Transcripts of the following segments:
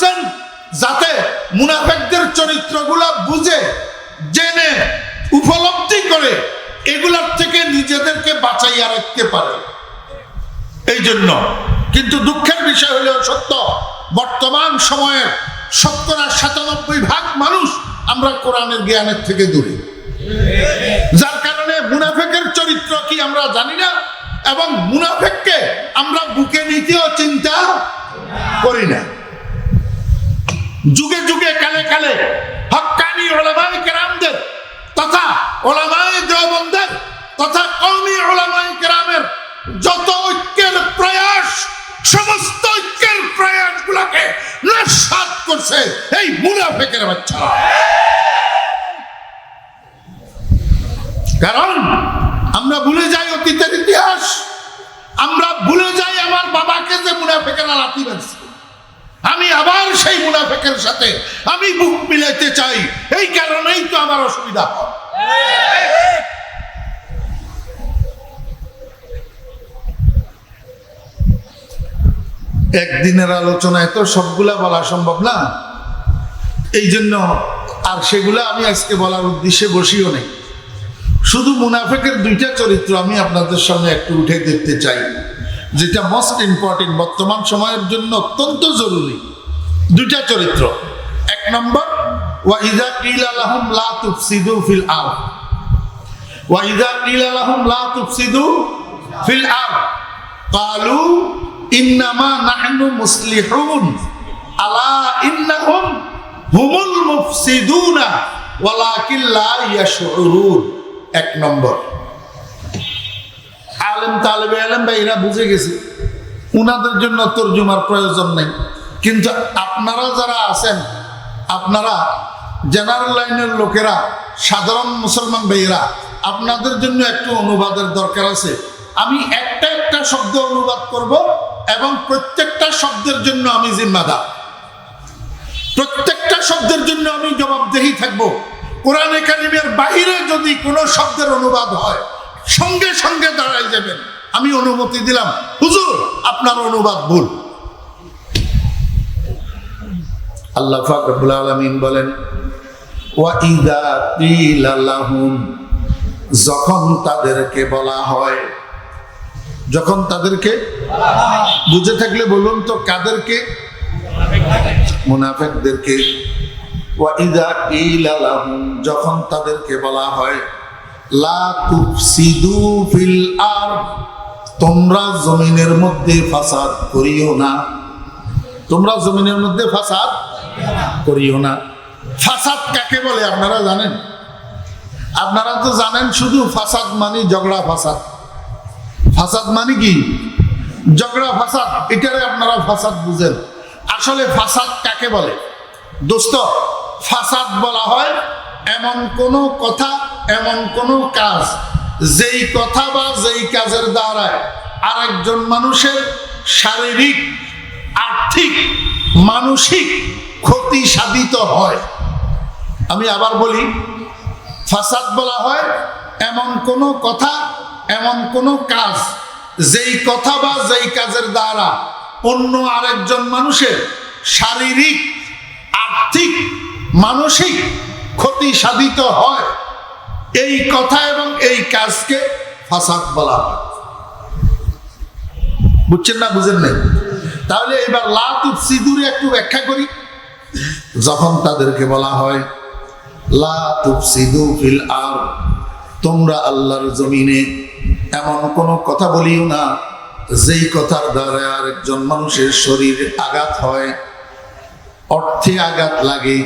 দিতেছেন যাতে মুনাফেকদের চরিত্রগুলা বুঝে, জেনে, উপলব্ধি করে এগুলার থেকে নিজেদেরকে বাঁচাইয়া রাখতে পারে। এই জন্য কিন্তু দুঃখের বিষয় হলেও সত্য, বর্তমান সময়ের শতকরা সাতানব্বই ভাগ মানুষ আমরা কোরআনের জ্ঞানের থেকে দূরে। যার কারণে মুনাফেকের চরিত্র কি আমরা জানি না এবং মুনাফেককে আমরা বুকে নিতেও চিন্তা করি না। যুগে যুগে কালে কালে হক্কানি ওলামাই কেরামদের তথা ওলামাই দেওবন্দের তথা কৌমি ওলামাই কেরামের যত ঐক্যের প্রয়াস, সমস্ত ঐক্যের প্রয়াস গুলাকে নস্বাত করছে এই মুনাফেকের বাচ্চারা। কারণ আমরা ভুলে যাই অতীতের ইতিহাস, আমরা ভুলে যাই আমার বাবাকে যে মুনাফেকেরা লাথি আমি আবার সেই মুনাফেকের সাথে আমি বুক মিলাইতে চাই। এই কারণেই তো আমার অসুবিধা একদিনের আলোচনায় তো সবগুলা বলা সম্ভব না। এই জন্য আর সেগুলা আমি আজকে বলার উদ্দেশ্যে বসিও নেই। শুধু মুনাফেকের দুইটা চরিত্র আমি আপনাদের সামনে একটু উঠে দেখতে চাই, যেটা মোস্ট ইম্পর্টেন্ট বর্তমান সময়ের জন্য অত্যন্ত জরুরি। দুইটা চরিত্র। এক নম্বর ওয়াইদা কিল আলহম লা তুফসিদু ফিল আর ওয়াইদা কিল আলহম লা তুফসিদু ফিল আর কালু ইন্নামা নাহনু মুসলিহুন। আলা ইন্নাহুম হুমুল মুফসিদুনা ওয়ালাকিন লা ইয়াশউরুন। এক নম্বর। আলেম তালেবে আলেম বা বুঝে গেছে। উনাদের জন্য তর্জুমার প্রয়োজন নেই। কিন্তু আপনারা যারা আছেন, আপনারা জেনারেল লাইনের লোকেরা, সাধারণ মুসলমান ভাইয়েরা, আপনাদের জন্য একটু অনুবাদের দরকার আছে। আমি একটা একটা শব্দ অনুবাদ করব এবং প্রত্যেকটা শব্দের জন্য আমি জিম্মাদার। প্রত্যেকটা শব্দের জন্য আমি জবাবদেহি থাকব। কোরআনে কারিমের বাহিরে যদি কোনো শব্দের অনুবাদ হয়, সঙ্গে সঙ্গে দাঁড়াই যাবেন। আমি অনুমতি দিলাম। হুজুর, আপনার অনুবাদ ভুল। আল্লাহ ফাকরুল আলমিন বলেন ওয়াইদা কিলা লাহুম যখন তাদেরকে বলা হয়, যখন তাদেরকে বুঝে থাকলে বলুন তো কাদেরকে? মুনাফেকদেরকে। ওয়াইদা কিলা লাহুম যখন তাদেরকে বলা হয়, লা তুফসিদু ফিল আরদ তোমরা জমিনের মধ্যে ফাসাদ করিও না। তোমরা জমিনের মধ্যে ফাসাদ করিও না। ফাসাদ কাকে বলে আপনারা জানেন? আপনারা তো জানেন শুধু ফাসাদ মানে ঝগড়া ফাসাদ। ফাসাদ মানে কি? ঝগড়া ফাসাদ, এটারে আপনারা ফাসাদ বুঝেন। আসলে ফাসাদ কাকে বলে? দোস্ত, ফাসাদ বলা হয় এমন কোনো কথা, এমন কোনো কাজ, যেই কথা বা যেই কাজের দ্বারায় আরেকজন মানুষের শারীরিক, আর্থিক, মানসিক ক্ষতি সাধিত হয়। আমি আবার বলি, ফাসাদ বলা হয়, এমন কোনো কথা, এমন কোনো কাজ, যেই কথা বা যেই কাজের দ্বারা অন্য আরেকজন মানুষের শারীরিক, আর্থিক, মানসিক ক্ষতি সাধিত হয়। এই কথা এবং এই কাজকে ফাসাদ বলা হয়। বুঝছেন না, বুঝেন নাই? তাহলে এবার লাতুফ সিঁদুরে একটু ব্যাখ্যা করি। যখন তাদেরকে বলা হয় সিদু ফিল আর তোমরা আল্লাহর জমিনে এমন কোনো কথা বলিও না, যেই কথার দ্বারা আরেকজন মানুষের শরীরে আঘাত হয়। অর্থে আঘাত লাগে,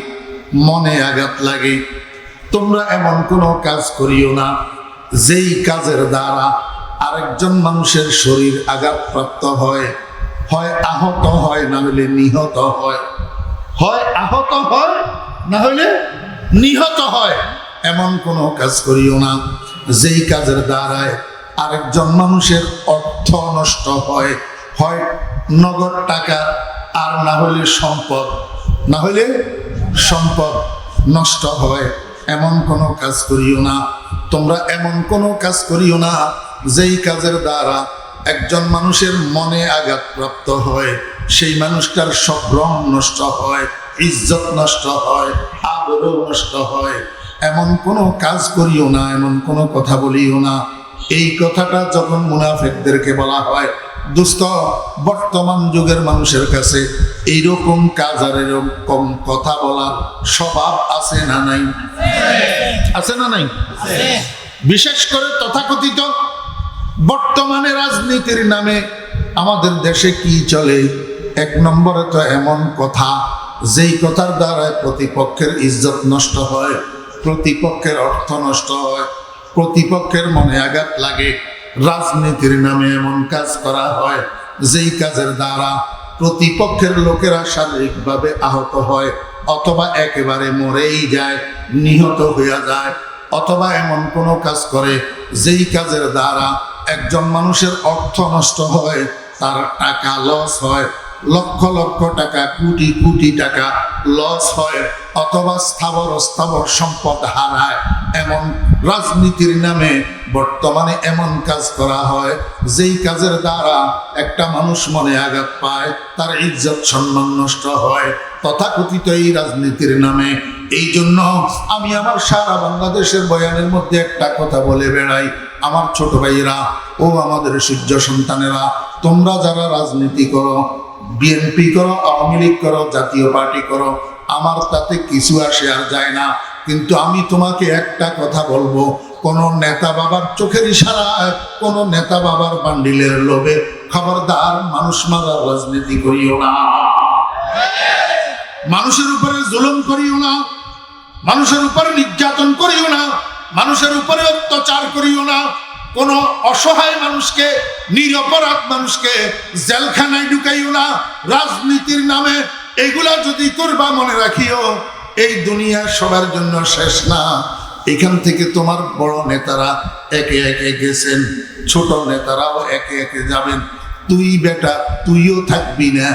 মনে আঘাত লাগে। তোমরা এমন কোনো কাজ করিও না, যেই কাজের দ্বারা আরেকজন মানুষের শরীর আঘাতপ্রাপ্ত হয়। হয় আহত হয়, না হলে নিহত হয়। হয় আহত হয়, না হলে নিহত হয়। এমন কোনো কাজ করিও না। যেই কাজের দ্বারায় আরেকজন মানুষের অর্থ নষ্ট হয় হয় নগদ টাকা, আর না হলে সম্পদ, না হলে সম্পদ নষ্ট হয়। এমন কোনো কাজ করিও না। তোমরা এমন কোনো কাজ করিও না, যেই কাজের দ্বারা একজন মানুষের মনে আঘাতপ্রাপ্ত হয় সেই মানুষটার সব সম্ভ্রম নষ্ট হয় ইজ্জত নষ্ট হয় আবরও নষ্ট হয়। এমন কোনো কাজ করিও না এমন কোনো কথা বলিও না। এই কথাটা যখন মুনাফেকদেরকে বলা হয় দুস্থ বর্তমান যুগের মানুষের কাছে এইরকম কাজ আর এরকম কথা বলার স্বভাব আছে না নাই? আছে। না নাই? বিশেষ করে তথাকথিত বর্তমানে রাজনীতির নামে আমাদের দেশে কি চলে? এক নম্বরে তো এমন কথা, যেই কথার দ্বারা প্রতিপক্ষের ইজ্জত নষ্ট হয়, প্রতিপক্ষের অর্থ নষ্ট হয়, প্রতিপক্ষের মনে আঘাত লাগে। রাজনীতির নামে এমন কাজ করা হয়, যেই কাজের দ্বারা প্রতিপক্ষের লোকেরা শারীরিকভাবে আহত হয়, অথবা একেবারে মরেই যায়, নিহত হইয়া যায়, অথবা এমন কোনো কাজ করে, যেই কাজের দ্বারা একজন মানুষের অর্থ নষ্ট হয়, তার টাকা লস হয়। লক্ষ লক্ষ টাকা, কোটি কোটি টাকা লস হয়, অথবা স্থাবর স্থাবর সম্পদ হারায়। এমন রাজনীতির নামে বর্তমানে এমন কাজ করা হয়, যেই কাজের দ্বারা একটা মানুষ মনে আঘাত পায়, তার ইজ্জত সম্মান নষ্ট হয়। তথাকথিত এই রাজনীতির নামে। এই জন্য আমি আমার সারা বাংলাদেশের বয়ানের মধ্যে একটা কথা বলে বেড়াই আমার ছোট ভাইয়েরা, ও আমাদের সূর্য সন্তানেরা, তোমরা যারা রাজনীতি করো বিএনপি করো, আওয়ামী লীগ করো, জাতীয় পার্টি করো, আমার তাতে কিছু আসে আর যায় না। কিন্তু আমি তোমাকে একটা কথা বলব, কোন নেতা বাবার চোখের ইশারায়, কোন নেতা বাবার বান্ডিলের লোভে খবরদার মানুষ মারার রাজনীতি করিও না। মানুষের উপরে জুলুম করিও না, মানুষের উপরে নির্যাতন করিও না মানুষের উপরে অত্যাচার করিও না। কোন অসহায় মানুষকে, নিরপরাধ মানুষকে জেলখানায় ঢুকাইও না। রাজনীতির নামে এগুলা যদি করবা মনে রাখিও, এই দুনিয়া সবার জন্য শেষ না। এখান থেকে তোমার বড় নেতারা একে একে গেছেন, ছোট নেতারাও একে একে যাবেন। তুই বেটা, তুইও থাকবি না,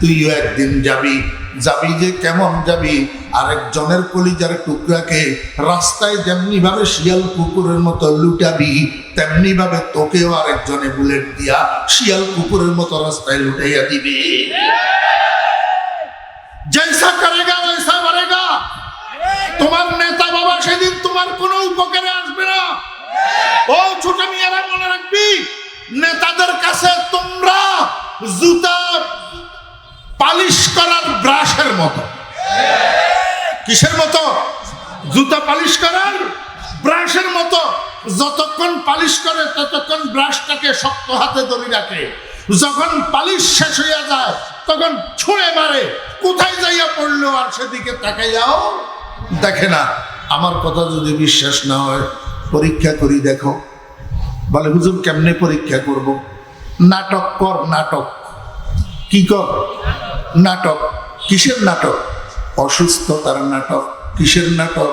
তুইও একদিন যাবি। যাবি যে কেমন যাবি? আরেকজনের কলিজার টুকরাকে রাস্তায় যেমনি ভাবে শিয়াল কুকুরের মতো লুটাবি তেমনি ভাবে তোকেও আরেকজনে বুলেট দিয়া শিয়াল কুকুরের মতো রাস্তায় লুটাইয়া দিবি। করেগা ওইসা তোমার নেতা বাবা সেদিন তোমার কোনো উপকারে আসবে না। ও ছোট মনে রাখবি, নেতাদের কাছে তোমরা জুতা পালিশ করার ব্রাশের মতো। কিসের মতো? জুতা পালিশ করার ব্রাশের মতো। যতক্ষণ পালিশ করে, ততক্ষণ ব্রাশটাকে শক্ত হাতে ধরে রাখে। যখন পালিশ শেষ হইয়া যায়, তখন ছুঁড়ে মারে। কোথায় যাইয়া পড়ল আর সেদিকে তাকাইয়াও দেখে না। আমার কথা যদি বিশ্বাস না হয়, পরীক্ষা করি দেখো। বলে, হুজুর, কেমনে পরীক্ষা করব? নাটক কর, নাটক। কি কর? নাটক? কিসের নাটক? অসুস্থতার নাটক। কিসের নাটক?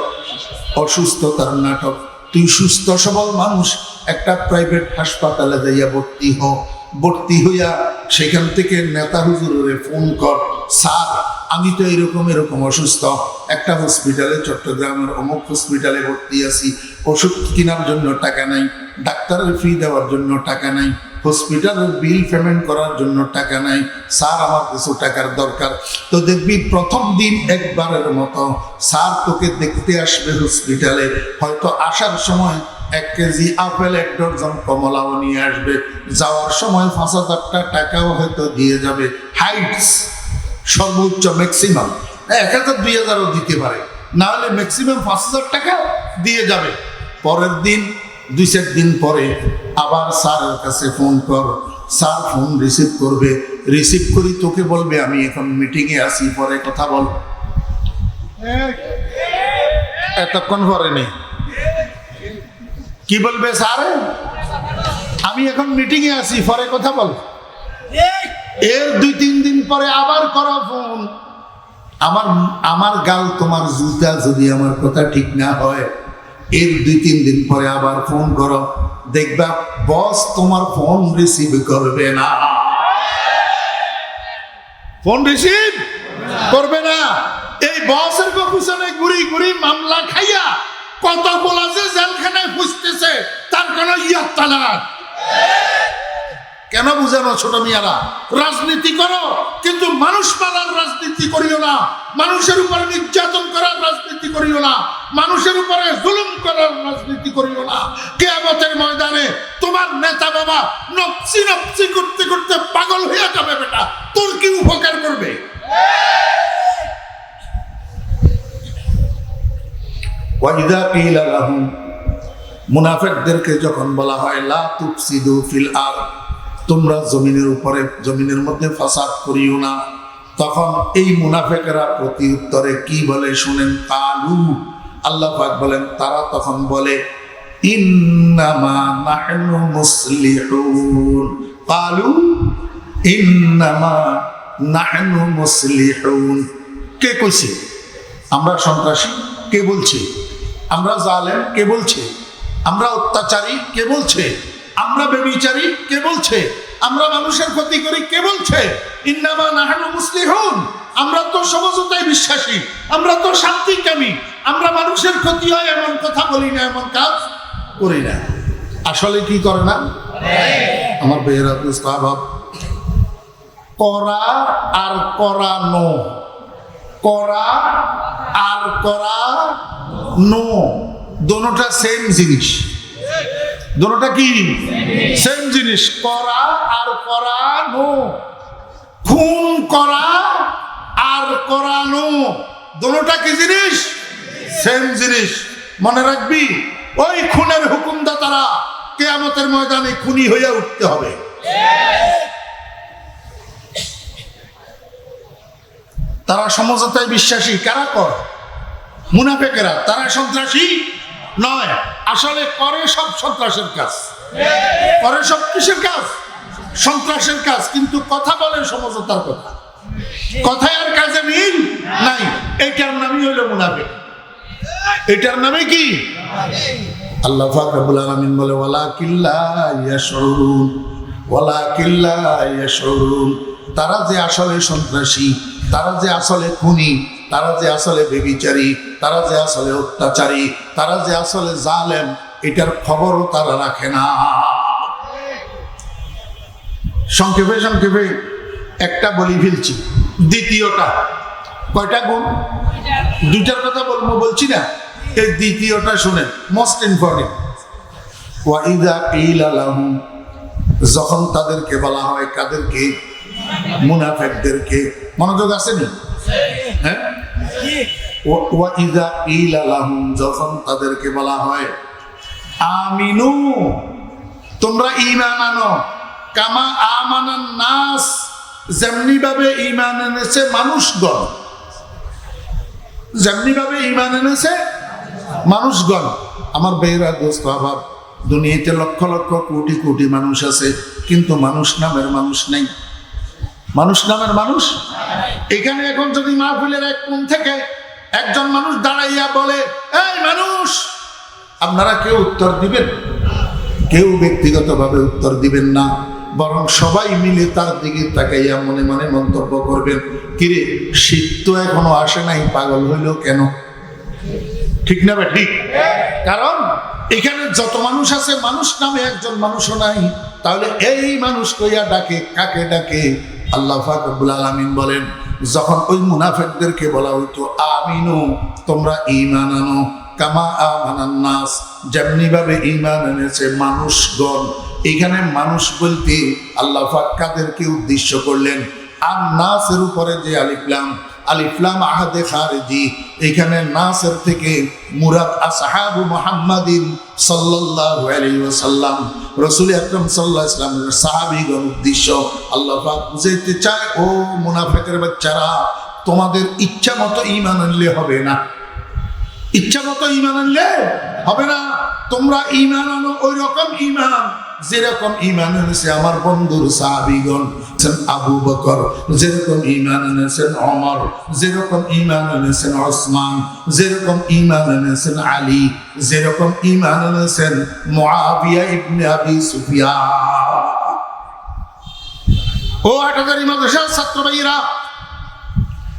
অসুস্থতার নাটক। তুই সুস্থ সবল মানুষ, একটা প্রাইভেট হাসপাতালে যাইয়া ভর্তি হ। ভর্তি হইয়া সেখান থেকে নেতা হুজুরে ফোন কর। স্যার, আমি তো এরকম এরকম অসুস্থ। একটা হসপিটালে চট্টগ্রামের অমুক হসপিটালে ভর্তি আছি। ওষুধ কেনার জন্য টাকা নাই। ডাক্তারের ফি দেওয়ার জন্য টাকা নাই। হসপিটালের বিল পেমেন্ট করার জন্য টাকা নাই। স্যার, আমার কিছু টাকার দরকার। তো দেখবি, প্রথম দিন একবারের মতো স্যার তোকে দেখতে আসবে হসপিটালে। হয়তো আসার সময় এক কেজি আপেল, এক ডজন কমলাও নিয়ে আসবে। যাওয়ার সময় পাঁচ হাজারটা টাকাও হয়তো দিয়ে যাবে। হাইটস সর্বোচ্চ ম্যাক্সিমাম। এক হাজার, দুই হাজারও দিতে পারে। না হলে ম্যাক্সিমাম পাঁচ হাজার টাকা দিয়ে যাবে। পরের দিন দুই চার দিন পরে আবার স্যারের কাছে ফোন কর। স্যার ফোন রিসিভ করবে। রিসিভ করি, তোকে বলবে, আমি এখন মিটিংয়ে আসি পরে কথা বল। এতক্ষণ পরে নেই কি বলবে স্যার? আমি এখন মিটিংয়ে আসি পরে কথা বল। এর দুই তিন দিন পরে আবার করো ফোন আমার আমার গাল তোমার জুতা যদি আমার কথা ঠিক না হয়। এর দুই তিন দিন পরে আবার ফোন করো। দেখবা বস তোমার ফোন রিসিভ করবে না। ফোন রিসিভ করবে না। এই বসের পিছনে ঘুরি ঘুরি মামলা খাইয়া কত বলা যে জেলখানায় খুঁজতেছে তার কোনো ইয়াত্তা না কেন বুঝানো ছোট মিয়ারা? রাজনীতি করো, কিন্তু মানুষ মারার রাজনীতি করিও না। মানুষের উপরে নির্যাতন করার রাজনীতি করিও না। মানুষের উপরে জুলুম করার রাজনীতি করিও না। কেয়ামতের ময়দানে তোমার নেতা বাবা নপসি নপসি করতে করতে পাগল হয়ে যাবে বেটা। তোর কি উপকার করবে? মুনাফেকদেরকে যখন বলা হয়, লা তুফসিদু ফিল আর তোমরা জমিনের উপরে, জমিনের মধ্যে ফাসাদ করিও না। তখন এই মুনাফেকেরা প্রতি উত্তরে কি বলে শুনেন? কালু, আল্লাহ পাক বলেন, তারা তখন বলে, ইন্নামা নাহনু মুসলিহুন। কালু, ইন্নামা নাহনু মুসলিহুন। কে কইছে? আমরা সন্ত্রাসী, কে বলছে? আমরা জালেম, কে বলছে? আমরা অত্যাচারী, কে বলছে? আমরা বেবিচারি কে বলছে? আমরা মানুষের ক্ষতি করি কে বলছে? ইন্নামা নাহানু মুসলিহুন। আমরা তো সমঝোতায় বিশ্বাসী। আমরা তো শান্তি শান্তিকামী। আমরা মানুষের ক্ষতি হয় এমন কথা বলি না, এমন কাজ করি না। আসলে কি করে না? আমার বেহরা স্বভাব করা আর করানো। করা আর করা নো দোনোটা সেম জিনিস। দোনোটা কি? সেম জিনিস, করা আর করানো। খুন, করা আর করানো। দোনোটা কি জিনিস? সেম জিনিস। মনে রাখবি, ওই খুনের হুকুমদাতারা কেয়ামতের ময়দানে খুনি হইয়া উঠতে হবে। তারা সমঝোতায় বিশ্বাসী, কারা কর মুনাফেকেরা। তারা সন্ত্রাসী? নয়, আসলে করে সব সন্ত্রাসের কাজ। করে সব কিসের কাজ? সন্ত্রাসের কাজ, কিন্তু কথা বলে সমঝোতার কথা। কথায় আর কাজে মিল নাই। এইটার নামই হইল মুনাফেক। এটার নামে কি? আল্লাহ ফাকরুল আলমিন বলে ওয়ালা কিল্লা ইয়াশরুন ওয়ালা কিল্লা ইয়াশরুন তারা যে আসলে সন্ত্রাসী, তারা যে আসলে খুনি তারা যে আসলে বেবিচারী, তারা যে আসলে অত্যাচারী, তারা যে আসলে জালেম, এটার খবরও তারা রাখে না। সংক্ষেপে সংক্ষেপে একটা বলি ফেলছি। দ্বিতীয়টা, কয়টা গুণ? দুইটার কথা বলব, বলছি না? এই দ্বিতীয়টা শুনে মোস্ট ইম্পর্টেন্ট কিলা যখন তাদেরকে বলা হয়, কাদেরকে? মুনাফেকদেরকে। মনোযোগ আসেনি? হ্যাঁ? যখন তাদেরকে বলা হয় তোমরা ইমান আনো। কামা আমানান নাস যেমনি ভাবে ইমান এনেছে মানুষগণ। যেমনি ভাবে ইমান এনেছে মানুষগণ। আমার বেহরা দোস্ত অভাব দুনিয়াতে লক্ষ লক্ষ কোটি কোটি মানুষ আছে, কিন্তু মানুষ নামের মানুষ নেই। মানুষ নামের মানুষ? এখানে এখন যদি মাহফিলের এক কোণ থেকে একজন মানুষ দাঁড়াইয়া বলে, এই মানুষ! আপনারা কেউ উত্তর দিবেন? কেউ ব্যক্তিগতভাবে উত্তর দিবেন না। বরং সবাই মিলে তার দিকে তাকাইয়া মনে মনে মন্তব্য করবেন, কিরে, শীত তো এখনও আসে নাই, পাগল হইল কেন? ঠিক না বে ঠিক। কারণ এখানে যত মানুষ আছে মানুষ নামে একজন মানুষও নাই। তাহলে এই মানুষ কইয়া ডাকে কাকে ডাকে? আল্লাহ ফাকবুল আলমিন বলেন যখন ওই মুনাফেকদেরকে বলা হইতো আমিনু তোমরা ইমান আনো। কামা আমানান নাস যেমনি ভাবে ইমান এনেছে মানুষগণ। এখানে মানুষ বলতে আল্লাহ পাক কাদেরকে উদ্দেশ্য করলেন আর নাসের উপরে যে আলিফলাম আলিফলাম আহাদে খারেজি। এখানে নাসের থেকে মুরাদ আসহাবু মুহাম্মাদিন সাল্লাল্লাহু আলাইহি ওয়াসাল্লাম। রাসূল আকরাম সাল্লাল্লাহু আলাইহি ওয়াসাল্লামের সাহাবীগণ উদ্দেশ্য, আল্লাহ বুঝাইতে চায়, ও মুনাফিকের বাচ্চারা, তোমাদের ইচ্ছা মতো ঈমান আনলে হবে না। ইচ্ছা মতো ইমান আনলে হবে না। তোমরা ইমান আনো ওই রকম ইমান যেরকম ইমান এনেছে আমার বন্ধুর সাহাবিগণ আবু বকর, যেরকম ইমান এনেছেন অমর যেরকম ইমান এনেছেন ওসমান, যেরকম ইমান এনেছেন আলী, যেরকম ইমান এনেছেন মুআবিয়া ইবনে আবি সুফিয়ান। ও আটাদারি মাদ্রাসার ছাত্র ভাইয়েরা,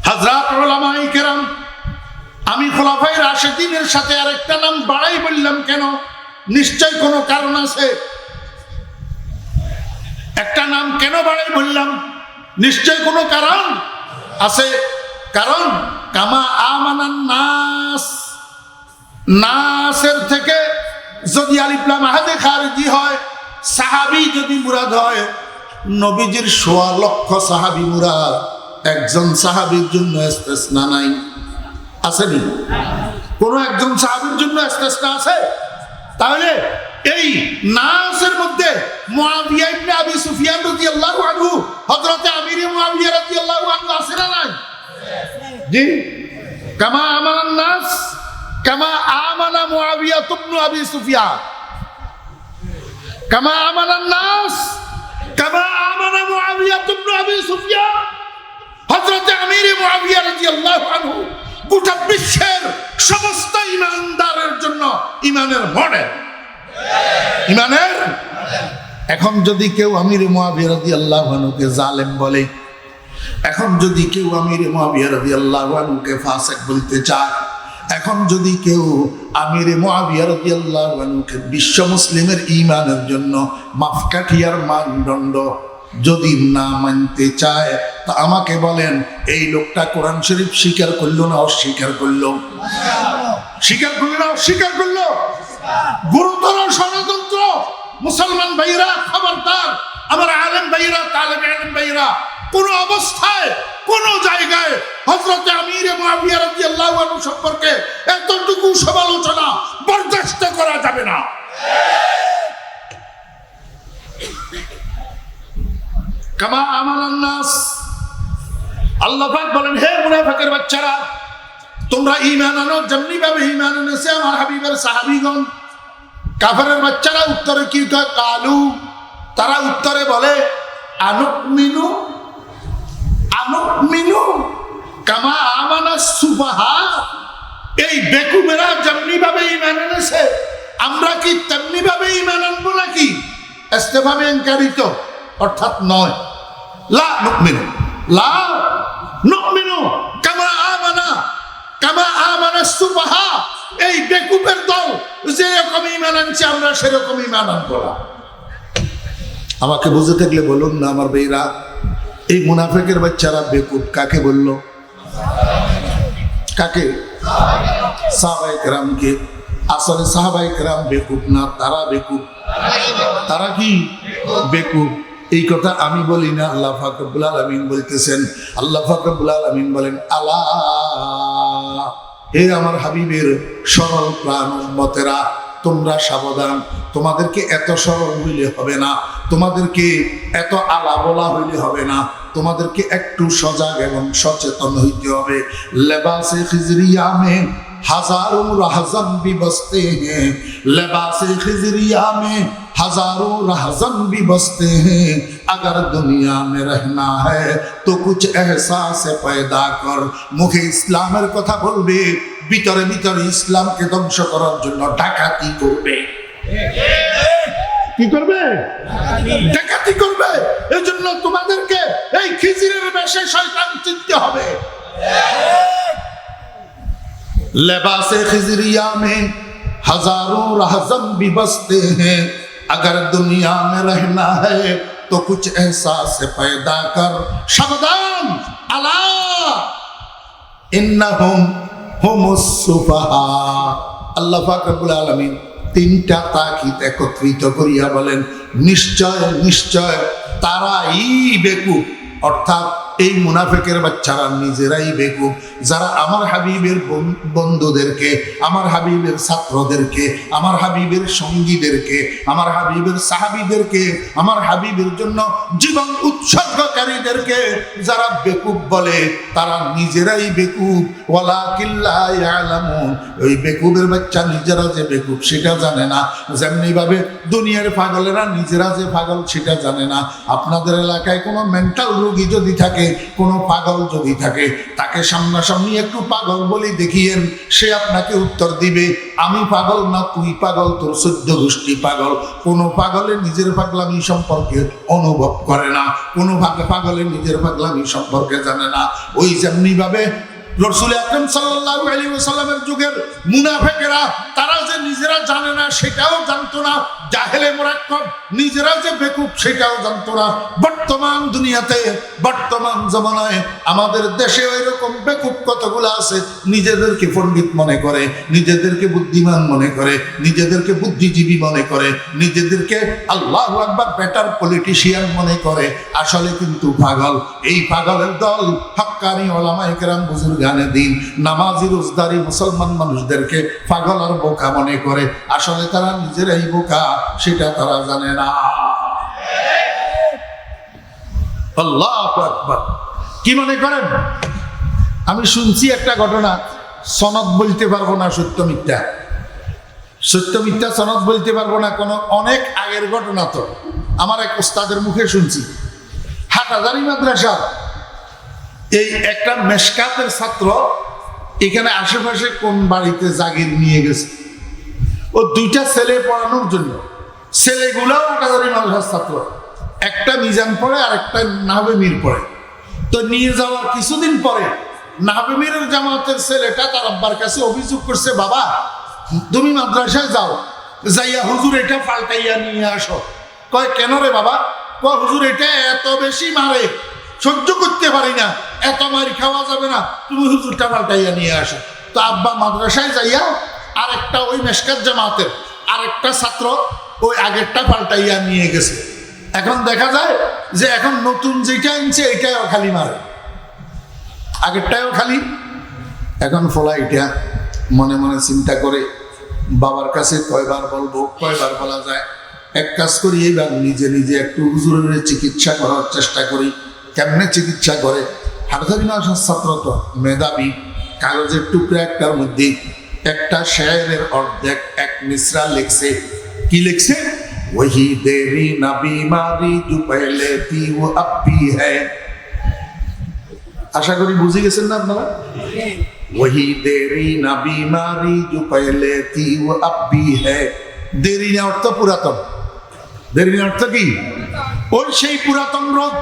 হাজরাত ওলামাই কেরাম আমি খোলাফাই রাশেদিনের সাথে আরেকটা নাম বাড়াই বললাম কেন? নিশ্চয় কোনো কারণ আছে? একটা নাম কেন বাড়াই বললাম? নিশ্চয় কোনো কারণ আছে? কারণ কামা আমানান নাস। নাসের থেকে যদি আলিপ্লাম আহাদে খারজি হয়, সাহাবি যদি মুরাদ হয়, নবীজির সোয়া লক্ষ সাহাবি মুরাদ। একজন সাহাবির জন্য ইস্তেসনা নাই। আসেনি কোন একজন সাহাবির জন্য ইস্তেসনা আছে তাহলে এই নাসের মধ্যে মুয়াবিয়া ইবনে আবি সুফিয়ান রাদিয়াল্লাহু আনহু, হযরতে আমির মুয়াবিয়া রাদিয়াল্লাহু আনহু আছে না নাই? জি। কামা আমানান নাস, কামা আমানা মুয়াবিয়া ইবনে আবি সুফিয়ান। কামা আমানান নাস, কামা আমানা মুয়াবিয়া ইবনে আবি সুফিয়ান। হযরতে আমির মুয়াবিয়া রাদিয়াল্লাহু আনহু গোটা বিশ্বের সমস্ত ইমানদারের জন্য ইমানের মডেল। ইমানের? এখন যদি কেউ আমির রাদিয়াল্লাহু আনহুকে জালেম বলে, এখন যদি কেউ আমির মুয়াবিয়া রাদিয়াল্লাহু আনহুকে ফাসিক বলতে চায়, এখন যদি কেউ আমির আনহুকে বিশ্ব মুসলিমের ঈমানের জন্য মাফকাঠিয়ার মানদণ্ড যদি না মানতে চায়, তা আমাকে বলেন, এই লোকটা কোরআন শরীফ স্বীকার করল না অস্বীকার করল? স্বীকার করল না অস্বীকার করল? গুরুতর ষড়যন্ত্র। মুসলমান ভাইরা, খবরদার, আমার আলেম ভাইরা তালেম আলেম ভাইরা, কোন অবস্থায়, কোন জায়গায় হজরতে আমির সম্পর্কে এতটুকু সমালোচনা বরদাস্ত করা যাবে না। কামা আমানান নাস। আল্লাহ পাক বলেন, হে মুনাফিকের বাচ্চারা, তোমরা ঈমান আনো যেমনি ভাবে ঈমান এনেছে আমার হাবিবের সাহাবীগণ। কাফেরের বাচ্চারা উত্তরে কি কয় কালু। তারা উত্তরে বলে আনুক মিনু আনুক মিনু কামা আমানা সুফাহা এই বেকুবেরা যেমনি ভাবে ইমান এনেছে, আমরা কি তেমনি ভাবে ইমান আনব নাকি? ইস্তেফামে ইনকারিত অর্থাৎ নয়। লা নুকমিনু লা নুকমিনু কামা আমানা কামা আমানা সুফাহা এই বেকুবের দল যেরকম ইমান আনছে, আমরা সেরকম ইমান আনব না। আমাকে বুঝে থাকলে বলুন না, আমার বেইরা এই মুনাফেকের বাচ্চারা বেকুব কাকে বলল? কাকে? সাহাবাই কেরামকে। আসলে সাহাবাই কেরাম বেকুব না, তারা বেকুব তারা কি? বেকুব এই কথা আমি বলি না, আল্লাহ ফাকরুল আলমিন বলতেছেন। আল্লাহ ফাকরুল আলমিন বলেন আল্লাহ হে আমার হাবিবের সরল প্রাণ মতেরা তোমরা সাবধান। তোমাদেরকে এত সরল হইলে হবে না। তোমাদেরকে এত আলা বলা হইলে হবে না। তোমাদেরকে একটু সজাগ এবং সচেতন হইতে হবে। লেবাসে খিজরিয়া মে হাজারো রাহজান বিবস্তে হে। লেবাসে খিজরিয়া মে हजारों रहजन भी बसते हैं अगर दुनिया में रहना है तो कुछ एहसास पैदा कर মুখে ইসলামের কথা বলবে ভিতরে ভিতরে ইসলামকে ধ্বংস করার জন্য ডাকাতি করবে কি করবে ডাকাতি করবে এই জন্য তোমাদেরকে এই খিজিরের বেশে শয়তান চিনতে হবে लिबास खिजरिया में हजारों रहजम भी बसते हैं अगर दुनिया में रहना है तो कुछ एहसास पैदा कर सावधान अला इन्नहुम हुमुस सुफहा আল্লাহ পাক রব্বুল আলামিন তিনটা তাকিদ একত্রিত করিয়া বলেন নিশ্চয় নিশ্চয় তারাই বেকুব অর্থাৎ এই মুনাফেকের বাচ্চারা নিজেরাই বেকুব। যারা আমার হাবিবের বন্ধুদেরকে, আমার হাবিবের ছাত্রদেরকে, আমার হাবিবের সঙ্গীদেরকে, আমার হাবিবের সাহাবিদেরকে, আমার হাবিবের জন্য জীবন উৎসর্গকারীদেরকে যারা বেকুব বলে, তারা নিজেরাই বেকুব। ওয়ালা কিল্লা ওই বেকুবের বাচ্চা নিজেরা যে বেকুব, সেটা জানে না। যেমনি ভাবে দুনিয়ার পাগলেরা নিজেরা যে পাগল, সেটা জানে না। আপনাদের এলাকায় কোনো মেন্টাল রোগী যদি থাকে কোনো পাগল যদি থাকে, তাকে সামনাসামনি একটু পাগল বলে দেখিয়েন, সে আপনাকে উত্তর দিবে, আমি পাগল না, তুই পাগল, তোর সদ্য গোষ্ঠী পাগল। কোনো পাগলে নিজের পাগলামি সম্পর্কে অনুভব করে না, কোনো পাগলে নিজের পাগলামি সম্পর্কে জানে না। ওই যেমনি ভাবে রসুল আকরম সাল্লাল্লাহু আলাইহি ওয়াসাল্লামের যুগের মুনাফেকেরা, তারা যে নিজেরা জানে না, সেটাও জানতো না। জাহেলে মোরাক্কব নিজেরা যে বেকুব, সেটাও জানতো না। বর্তমান দুনিয়াতে, বর্তমান জমানায় আমাদের দেশে ওই রকম বেকুব কতগুলো আছে, নিজেদেরকে পণ্ডিত মনে করে, নিজেদেরকে বুদ্ধিমান মনে করে, নিজেদেরকে বুদ্ধিজীবী মনে করে, নিজেদেরকে আল্লাহ আকবার বেটার পলিটিশিয়ান মনে করে। আসলে কিন্তু পাগল, এই পাগলের দল হক্কানি ওলামা একরাম বুজুর গানে দিন, নামাজি রোজদারি মুসলমান মানুষদেরকে পাগল আর বোকা মনে করে। আসলে তারা নিজেরাই বোকা। সেটা তারা জানে না। আল্লাহ কি মনে করেন? আমি শুনছি একটা ঘটনা, সনদ বলতে পারব না সত্য মিথ্যা। সত্য মিথ্যা সনদ বলতে পারব না, কোনো অনেক আগের ঘটনা তো। আমার এক ওস্তাদের মুখে শুনছি। হাটাজারি মাদ্রাসা এই একটা মেশকাতের ছাত্র এখানে আশেপাশে কোন বাড়িতে জাগির নিয়ে গেছে। ও দুইটা ছেলে পড়ানোর জন্য ছেলেগুলাও হাটাজারি মাদ্রাসার ছাত্র একটা মিজান পড়ে আর একটা নাহবে পড়ে। তো নিয়ে যাওয়ার কিছুদিন পরে নাহবে মিরের জামাতের ছেলেটা তার আব্বার কাছে অভিযোগ করছে, বাবা, তুমি মাদ্রাসায় যাও। যাইয়া হুজুর এটা পাল্টাইয়া নিয়ে আসো। কয়, কেন রে বাবা? কয়, হুজুর এটা এত বেশি মারে, সহ্য করতে পারি না, এত মারি খাওয়া যাবে না, তুমি হুজুরটা পাল্টাইয়া নিয়ে আসো। তো আব্বা মাদ্রাসায় যাইয়া আরেকটা ওই মেশকাত জামাতের আরেকটা ছাত্র ওই আগেরটা পাল্টাইয়া নিয়ে গেছে। এখন দেখা যায় যে এখন নতুন যেটা আনছে এটাও খালি মারে। আগেরটাও খালি। এখন ফলা এটা মনে মনে চিন্তা করে, বাবার কাছে কয়বার বলব, কয়বার বলা যায়, এক কাজ করি এবার নিজে নিজে একটু হুজুরের চিকিৎসা করার চেষ্টা করি। কেমনে চিকিৎসা করে? হাটধারি মাসার ছাত্র তো মেধাবী, কাগজের টুকরা একটার মধ্যে একটা শেয়ারের অর্ধেক এক মিশ্রা লিখছে। কি লিখছে? ওহি দেরি না বিমারি তু পেলে তি ও আপি আশা করি বুঝে গেছেন না আপনারা? হ্যাঁ। ওহি দেরি না বিমারি তু পেলে তি ও আপি হ্যায়। দেরি না অর্থ পুরাতন। দেরি না অর্থ কি? ওই সেই পুরাতন রোগ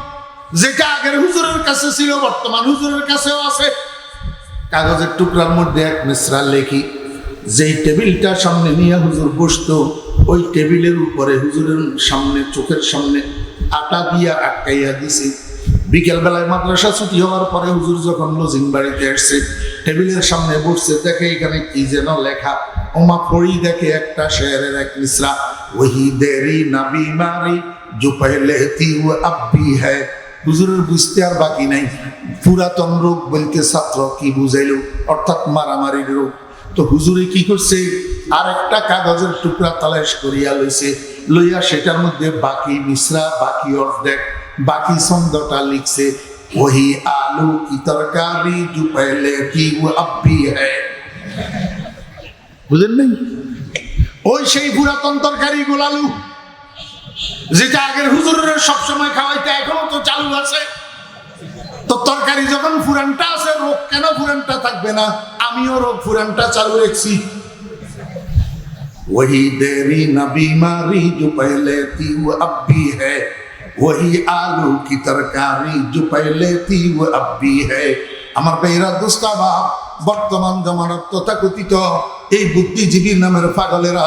যেটা আগের হুজুরের কাছে ছিল বর্তমান হুজুরের কাছেও আছে। কাগজের টুকরার মধ্যে এক মিশ্রা লেখি যেই টেবিলটা সামনে নিয়ে হুজুর বসতো ওই টেবিলের উপরে, হুজুরের সামনে, চোখের সামনে আটা দিয়া আটকাইয়া দিছে। বিকেলবেলায় মাদ্রাসা ছুটি হওয়ার পরে হুজুর যখন লজিং বাড়িতে আসছে, টেবিলের সামনে বসছে, দেখে এখানে কি যেন লেখা, ওমা পড়ি দেখে একটা শেয়ারের এক মিশ্রা, ওহি দেরি না বিমারি জো পেলে তি ও আব্বি হ্যায়। হুজুরের বুঝতে আর বাকি নাই। পুরাতন রোগ বলতে ছাত্র কি বুঝাইল? অর্থাৎ মারামারির রোগ। তো হুজুরে কি করছে? আর একটা কাগজের টুকরা তালাশ করিয়া লইছে। লইয়া সেটার মধ্যে বাকি মিশ্রা, বাকি অর্ধেক, বাকি ছন্দটা লিখছে, ওহি আলু কি তরকারি দুপাইলে কি আব্বি হ্যাঁ বুঝলেন নাই? ওই সেই পুরাতন তরকারি গোলালু যেটা আগের হুজুরের সবসময় খাওয়াইতে এখনও তো চালু আছে। তো তরকারি যখন ফুরানটা আছে রোগ কেন ফুরানটা থাকবে না আমিও রোগ ফুরানটা চালু রেখছি وہی دیری نہ بیماری جو پہلے تھی وہ اب بھی ہے وہی آلو کی ترکاری جو پہلے تھی وہ اب بھی ہے আমার বেহরা দোস্তা বাপ বর্তমান জমানার তথাকথিত এই বুদ্ধিজীবীর নামের পাগলেরা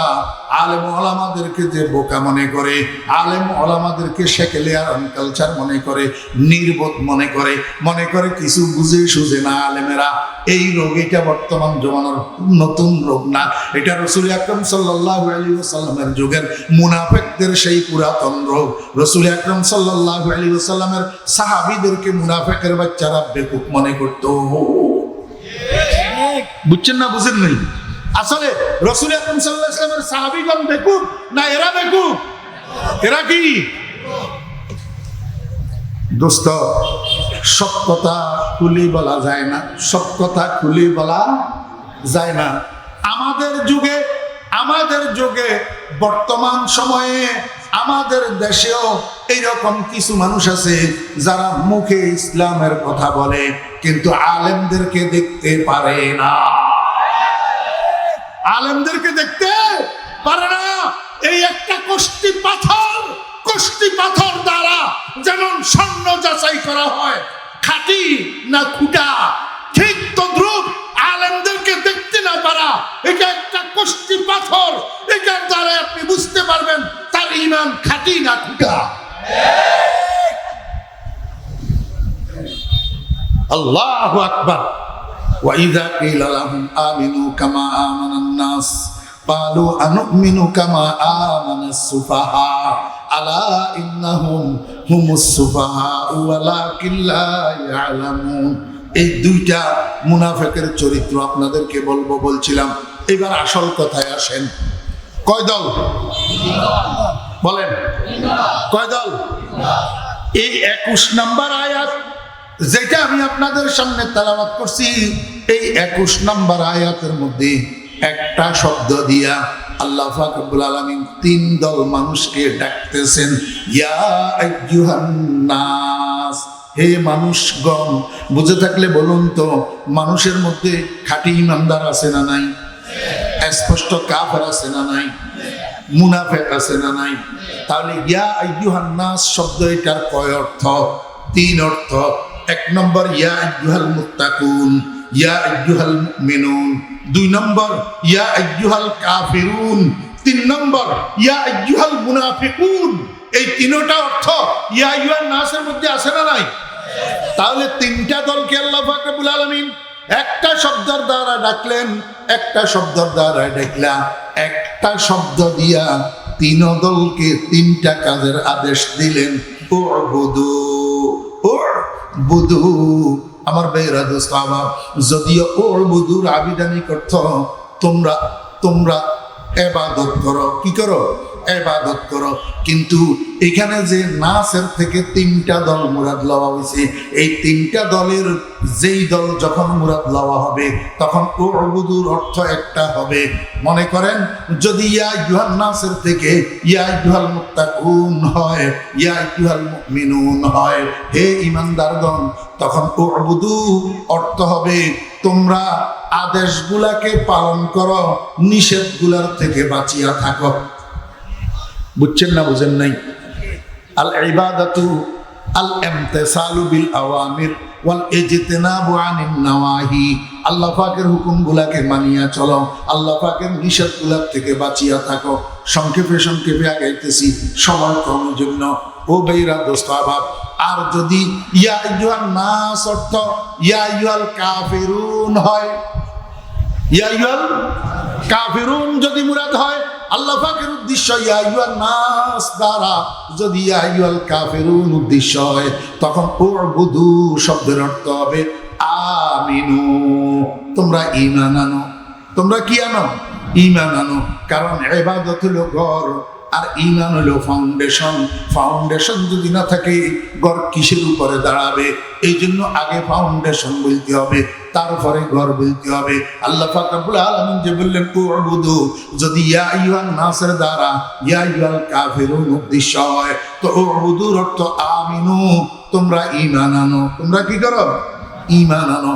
আলেম ওলামাদেরকে যে বোকা মনে করে, আলেম ওলামাদেরকে সেকেলে আর কালচার মনে করে, নির্বোধ মনে করে মনে করে কিছু বুঝে সুঝে না আলেমেরা। এই রোগ এটা বর্তমান জমানার নতুন রোগ না। এটা রসুল আকরম সাল্লাহ আলী সাল্লামের যুগের মুনাফেকদের সেই পুরাতন রোগ। রসুল আকরম সাল্লাহ আলী সাল্লামের সাহাবিদেরকে মুনাফেকের বাচ্চারা বেকুব মনে করতো। বুঝছেন না বুঝেন নাই? আসলে রসুল আকরম সাল্লাহ ইসলামের সাহাবিগণ বেকুব না এরা বেকুব? এরা কি? দোস্ত, সব কথা খুলি বলা যায় না, সব কথা খুলি বলা যায় না। আমাদের যুগে আমাদের যুগে, বর্তমান সময়ে, আমাদের দেশেও এইরকম কিছু মানুষ আছে যারা মুখে ইসলামের কথা বলে। কিন্তু আলেমদেরকে দেখতে পারে না। আলেমদেরকে দেখতে পারে না। এই একটা কষ্টি পাথর কষ্টি পাথর দ্বারা যেমন স্বর্ণ যাচাই করা হয়, খাঁটি না খুঁটা, ঠিক তদ্রুপ আলেমদেরকে দেখতে না পারা, এটা একটা কষ্টি পাথর। এটার দ্বারা আপনি বুঝতে পারবেন তার ইমান খাঁটি না খুঁটা। আল্লাহ আকবার وإذا قيل لهم آمنوا كما آمن الناس قالوا أنؤمن كما آمن السفهاء ألا إنهم هم السفهاء ولكن لا يعلمون এই দুইটা মুনাফেকের চরিত্র আপনাদেরকে বলবো বলছিলাম এবার আসল কথায় আসেন কয় দল বলেন কয় দল এই একুশ নাম্বার আয়াত যেটা আমি আপনাদের সামনে তালাবাত করছি, এই একুশ নাম্বার আয়াতের মধ্যে একটা শব্দ দিয়া আল্লাহ ফাকবুল আলমিন তিন দল মানুষকে ডাকতেছেন নাস হে মানুষগণ, বুঝে থাকলে বলুন তো, মানুষের মধ্যে খাঁটি ইমানদার আছে না নাই? স্পষ্ট কাফের আছে না নাই? মুনাফেক আছে না নাই? তাহলে ইয়া আইয়ুহান শব্দ এটার কয় অর্থ? তিন অর্থ। এক নম্বর, ইয়া আইয়ুহাল মুত্তাকুন, ইয়া আইয়ুহাল মুমিনুন। দুই নম্বর, ইয়া আইয়ুহাল কাফিরুন। তিন নম্বর, ইয়া আইয়ুহাল মুনাফিকুন। এই তিনটা অর্থ ইয়া আইয়ুহান নাসের মধ্যে আছে না নাই? তাহলে তিনটা দলকে আল্লাহ ফাকরুল আলমিন একটা শব্দের দ্বারা ডাকলেন, একটা শব্দের দ্বারা ডাকলা একটা শব্দ দিয়া তিন দলকে তিনটা কাজের আদেশ দিলেন ও বুধু, আমার বেহরাজ আমার, যদিও ওর বুধুর আবিধানিক অর্থ তোমরা তোমরা এবাদত করো। কি করো? এবাদত করো। কিন্তু এখানে যে নাসের থেকে তিনটা দল মুরাদ লওয়া হয়েছে, এই তিনটা দলের যেই দল যখন মুরাদ লওয়া হবে, তখন ওরবুদুর অর্থ একটা হবে। মনে করেন, যদি ইয়া ইউহাল নাসের থেকে ইয়া ইউহাল মুত্তাকুন হয়, ইয়া ইউহাল মুমিনুন হয়, হে ইমানদারগণ, তখন ওরবুদু অর্থ হবে, তোমরা আদেশগুলাকে পালন করো, নিষেধগুলার থেকে বাঁচিয়া থাকো। বুঝছেন না, বুঝেন নাই? আল ইবাদাতু আল ইমতিসালু বিল আওয়ামির ওয়াল ইজতিনাবু আনিন নাওয়াহি। আল্লাহ পাকের হুকুমগুলাকে মানিয়া চলো, আল্লাহ পাকের নিষেধগুলার থেকে বাঁচিয়া থাকো। সংক্ষেপে সংক্ষেপে আগাইতেছি সময় কমের জন্য ও বেইরা দোস্ত আবাব আর যদি ইয়া ইউহান নাস অর্থ, ইয়া ইউহাল কাফিরুন হয়। ইয়া ইউহাল কাফিরুন যদি মুরাদ হয় আল্লাহ পাকের উদ্দেশ্য, ইয়া ইউহান নাস দ্বারা যদি ইয়া ইউহাল কাফিরুন উদ্দেশ্য হয়, তখন উবুদু শব্দের অর্থ হবে, আমিনু তোমরা ইমান আনো তোমরা কি আনো ইমান আনো কারণ এবার হলো ঘর আর ইমান হলো ফাউন্ডেশন ফাউন্ডেশন যদি না থাকে, ঘর কিসের উপরে দাঁড়াবে? এই জন্য আগে ফাউন্ডেশন বলতে হবে, তারপরে ঘর বলতে হবে। আল্লাহ আলমিন যে বললেন, উবুদু, যদি ইয়া ইউহান নাসের দ্বারা, ইয়া ইউহাল কাফিরুন উদ্দেশ্য হয়, তো অর্থ আমিনু, তোমরা ইমান আনো। তোমরা কি করো? ঈমান আনো।